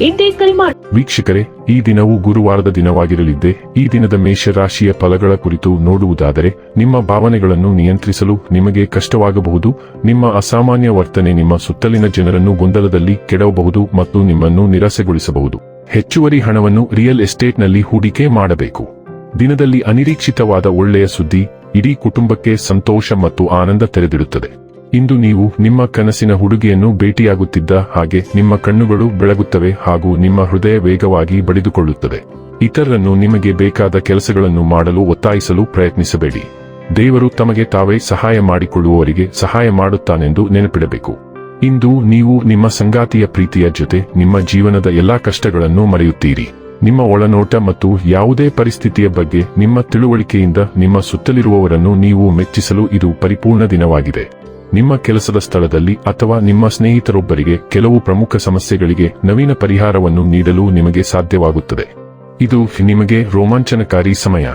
ಇಂದೇ ಕರೆ ಮಾಡಿ ವೀಕ್ಷಕರೇ, ಈ ದಿನವು ಗುರುವಾರದ ದಿನವಾಗಿರಲಿದ್ದೆ, ಈ ದಿನದ ಮೇಷರಾಶಿಯ ಫಲಗಳ ಕುರಿತು ನೋಡುವುದಾದರೆ, ನಿಮ್ಮ ಭಾವನೆಗಳನ್ನು ನಿಯಂತ್ರಿಸಲು ನಿಮಗೆ ಕಷ್ಟವಾಗಬಹುದು, ನಿಮ್ಮ ಅಸಾಮಾನ್ಯ ವರ್ತನೆ ನಿಮ್ಮ ಸುತ್ತಲಿನ ಜನರನ್ನು ಗೊಂದಲದಲ್ಲಿ ಕೆಡವಬಹುದು ಮತ್ತು ನಿಮ್ಮನ್ನು ನಿರಾಸೆಗೊಳಿಸಬಹುದು. ಹೆಚ್ಚುವರಿ ಹಣವನ್ನು ರಿಯಲ್ ಎಸ್ಟೇಟ್ನಲ್ಲಿ ಹೂಡಿಕೆ ಮಾಡಬೇಕು. ದಿನದಲ್ಲಿ ಅನಿರೀಕ್ಷಿತವಾದ ಒಳ್ಳೆಯ ಸುದ್ದಿ, ಇಡೀ ಕುಟುಂಬಕ್ಕೆ ಸಂತೋಷ ಮತ್ತು ಆನಂದ ತೆರೆದಿಡುತ್ತದೆ. ಇಂದು ನೀವು ನಿಮ್ಮ ಕನಸಿನ ಹುಡುಗಿಯನ್ನು ಭೇಟಿಯಾಗುತ್ತಿದ್ದ ಹಾಗೆ ನಿಮ್ಮ ಕಣ್ಣುಗಳು ಬೆಳಗುತ್ತವೆ ಹಾಗೂ ನಿಮ್ಮ ಹೃದಯ ವೇಗವಾಗಿ ಬಡಿದುಕೊಳ್ಳುತ್ತದೆ. ಇತರರನ್ನು ನಿಮಗೆ ಬೇಕಾದ ಕೆಲಸಗಳನ್ನು ಮಾಡಲು ಒತ್ತಾಯಿಸಲು ಪ್ರಯತ್ನಿಸಬೇಡಿ. ದೇವರು ತಮಗೆ ತಾವೇ ಸಹಾಯ ಮಾಡಿಕೊಳ್ಳುವವರಿಗೆ ಸಹಾಯ ಮಾಡುತ್ತಾನೆಂದು ನೆನಪಿಡಬೇಕು. ಇಂದು ನೀವು ನಿಮ್ಮ ಸಂಗಾತಿಯ ಪ್ರೀತಿಯ ಜೊತೆ ನಿಮ್ಮ ಜೀವನದ ಎಲ್ಲಾ ಕಷ್ಟಗಳನ್ನು ಮರೆಯುತ್ತೀರಿ. ನಿಮ್ಮ ಒಳನೋಟ ಮತ್ತು ಯಾವುದೇ ಪರಿಸ್ಥಿತಿಯ ಬಗ್ಗೆ ನಿಮ್ಮ ತಿಳುವಳಿಕೆಯಿಂದ ನಿಮ್ಮ ಸುತ್ತಲಿರುವವರನ್ನು ನೀವು ಮೆಚ್ಚಿಸಲು ಇದು ಪರಿಪೂರ್ಣ ದಿನವಾಗಿದೆ. ನಿಮ್ಮ ಕೆಲಸದ ಸ್ಥಳದಲ್ಲಿ ಅಥವಾ ನಿಮ್ಮ ಸ್ನೇಹಿತರೊಬ್ಬರಿಗೆ ಕೆಲವು ಪ್ರಮುಖ ಸಮಸ್ಯೆಗಳಿಗೆ ನವೀನ ಪರಿಹಾರವನ್ನು ನೀಡಲು ನಿಮಗೆ ಸಾಧ್ಯವಾಗುತ್ತದೆ. ಇದು ನಿಮಗೆ ರೋಮಾಂಚನಕಾರಿ ಸಮಯ.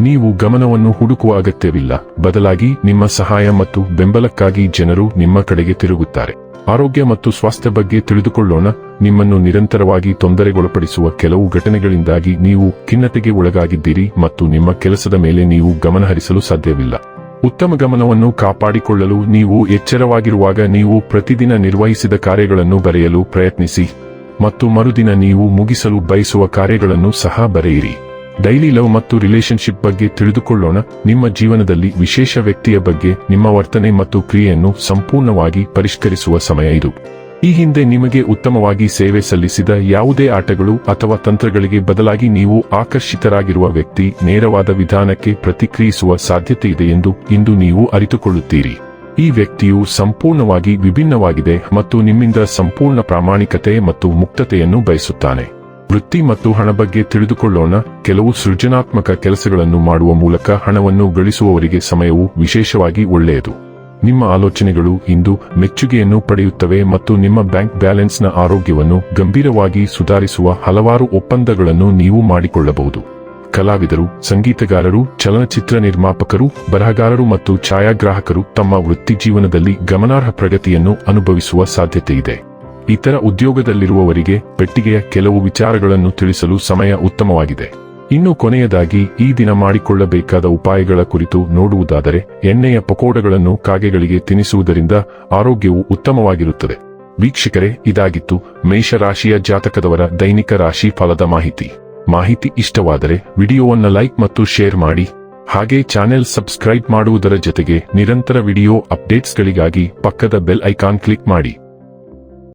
ನೀವು ಗಮನವನ್ನು ಹುಡುಕುವ ಅಗತ್ಯವಿಲ್ಲ. ಬದಲಾಗಿ ನಿಮ್ಮ ಸಹಾಯ ಮತ್ತು ಬೆಂಬಲಕ್ಕಾಗಿ ಜನರು ನಿಮ್ಮ ಕಡೆಗೆ ತಿರುಗುತ್ತಾರೆ. ಆರೋಗ್ಯ ಮತ್ತು ಸ್ವಾಸ್ಥ್ಯ ಬಗ್ಗೆ ತಿಳಿದುಕೊಳ್ಳೋಣ. ನಿಮ್ಮನ್ನು ನಿರಂತರವಾಗಿ ತೊಂದರೆಗೊಳಪಡಿಸುವ ಕೆಲವು ಘಟನೆಗಳಿಂದಾಗಿ ನೀವು ಖಿನ್ನತೆಗೆ ಒಳಗಾಗಿದ್ದೀರಿ ಮತ್ತು ನಿಮ್ಮ ಕೆಲಸದ ಮೇಲೆ ನೀವು ಗಮನಹರಿಸಲು ಸಾಧ್ಯವಿಲ್ಲ. ಉತ್ತಮ ಗಮನವನ್ನು ಕಾಪಾಡಿಕೊಳ್ಳಲು ನೀವು ಎಚ್ಚರವಾಗಿರುವಾಗ ನೀವು ಪ್ರತಿದಿನ ನಿರ್ವಹಿಸಿದ ಕಾರ್ಯಗಳನ್ನು ಬರೆಯಲು ಪ್ರಯತ್ನಿಸಿ ಮತ್ತು ಮರುದಿನ ನೀವು ಮುಗಿಸಲು ಬಯಸುವ ಕಾರ್ಯಗಳನ್ನು ಸಹ ಬರೆಯಿರಿ. ಡೈಲಿ ಲವ್ ಮತ್ತು ರಿಲೇಶನ್ಶಿಪ್ ಬಗ್ಗೆ ತಿಳಿದುಕೊಳ್ಳೋಣ. ನಿಮ್ಮ ಜೀವನದಲ್ಲಿ ವಿಶೇಷ ವ್ಯಕ್ತಿಯ ಬಗ್ಗೆ, ನಿಮ್ಮ ವರ್ತನೆ ಮತ್ತು ಕ್ರಿಯೆಯನ್ನು ಸಂಪೂರ್ಣವಾಗಿ ಪರಿಷ್ಕರಿಸುವ ಸಮಯ ಇದು. ಈ ಹಿಂದೆ ನಿಮಗೆ ಉತ್ತಮವಾಗಿ ಸೇವೆ ಸಲ್ಲಿಸಿದ ಯಾವುದೇ ಆಟಗಳು ಅಥವಾ ತಂತ್ರಗಳಿಗೆ ಬದಲಾಗಿ ನೀವು ಆಕರ್ಷಿತರಾಗಿರುವ ವ್ಯಕ್ತಿ ನೇರವಾದ ವಿಧಾನಕ್ಕೆ ಪ್ರತಿಕ್ರಿಯಿಸುವ ಸಾಧ್ಯತೆ ಇದೆ ಎಂದು ಇಂದು ನೀವು ಅರಿತುಕೊಳ್ಳುತ್ತೀರಿ. ಈ ವ್ಯಕ್ತಿಯು ಸಂಪೂರ್ಣವಾಗಿ ವಿಭಿನ್ನವಾಗಿದೆ ಮತ್ತು ನಿಮ್ಮಿಂದ ಸಂಪೂರ್ಣ ಪ್ರಾಮಾಣಿಕತೆ ಮತ್ತು ಮುಕ್ತತೆಯನ್ನು ಬಯಸುತ್ತಾನೆ. ವೃತ್ತಿ ಮತ್ತು ಹಣ ಬಗ್ಗೆ ತಿಳಿದುಕೊಳ್ಳೋಣ. ಕೆಲವು ಸೃಜನಾತ್ಮಕ ಕೆಲಸಗಳನ್ನು ಮಾಡುವ ಮೂಲಕ ಹಣವನ್ನು ಗಳಿಸುವವರಿಗೆ ಸಮಯವು ವಿಶೇಷವಾಗಿ ಒಳ್ಳೆಯದು. ನಿಮ್ಮ ಆಲೋಚನೆಗಳು ಇಂದು ಮೆಚ್ಚುಗೆಯನ್ನು ಪಡೆಯುತ್ತವೆ ಮತ್ತು ನಿಮ್ಮ ಬ್ಯಾಂಕ್ ಬ್ಯಾಲೆನ್ಸ್ನ ಆರೋಗ್ಯವನ್ನು ಗಂಭೀರವಾಗಿ ಸುಧಾರಿಸುವ ಹಲವಾರು ಒಪ್ಪಂದಗಳನ್ನು ನೀವು ಮಾಡಿಕೊಳ್ಳಬಹುದು. ಕಲಾವಿದರು, ಸಂಗೀತಗಾರರು, ಚಲನಚಿತ್ರ ನಿರ್ಮಾಪಕರು, ಬರಹಗಾರರು ಮತ್ತು ಛಾಯಾಗ್ರಾಹಕರು ತಮ್ಮ ವೃತ್ತಿ ಜೀವನದಲ್ಲಿ ಗಮನಾರ್ಹ ಪ್ರಗತಿಯನ್ನು ಅನುಭವಿಸುವ ಸಾಧ್ಯತೆಯಿದೆ ಇತರ ಉದ್ಯೋಗದಲ್ಲಿರುವವರಿಗೆ ಪೆಟ್ಟಿಗೆಯ ಕೆಲವು ವಿಚಾರಗಳನ್ನು ತಿಳಿಸಲು ಸಮಯ ಉತ್ತಮವಾಗಿದೆ. ಇನ್ನು ಕೊನೆಯದಾಗಿ ಈ ದಿನ ಮಾಡಿಕೊಳ್ಳಬೇಕಾದ ಉಪಾಯಗಳ ಕುರಿತು ನೋಡುವುದಾದರೆ, ಎಣ್ಣೆಯ ಪಕೋಡಗಳನ್ನು ಕಾಗೆಗಳಿಗೆ ತಿನ್ನಿಸುವುದರಿಂದ ಆರೋಗ್ಯವು ಉತ್ತಮವಾಗಿರುತ್ತದೆ. ವೀಕ್ಷಕರೇ, ಇದಾಗಿತ್ತು ಮೇಷರಾಶಿಯ ಜಾತಕದವರ ದೈನಿಕ ರಾಶಿ ಫಲದ ಮಾಹಿತಿ. ಮಾಹಿತಿ ಇಷ್ಟವಾದರೆ ವಿಡಿಯೋವನ್ನು ಲೈಕ್ ಮತ್ತು ಶೇರ್ ಮಾಡಿ. ಹಾಗೆ ಚಾನೆಲ್ ಸಬ್ಸ್ಕ್ರೈಬ್ ಮಾಡುವುದರ ಜೊತೆಗೆ ನಿರಂತರ ವಿಡಿಯೋ ಅಪ್ಡೇಟ್ಸ್ಗಳಿಗಾಗಿ ಪಕ್ಕದ ಬೆಲ್ ಐಕಾನ್ ಕ್ಲಿಕ್ ಮಾಡಿ.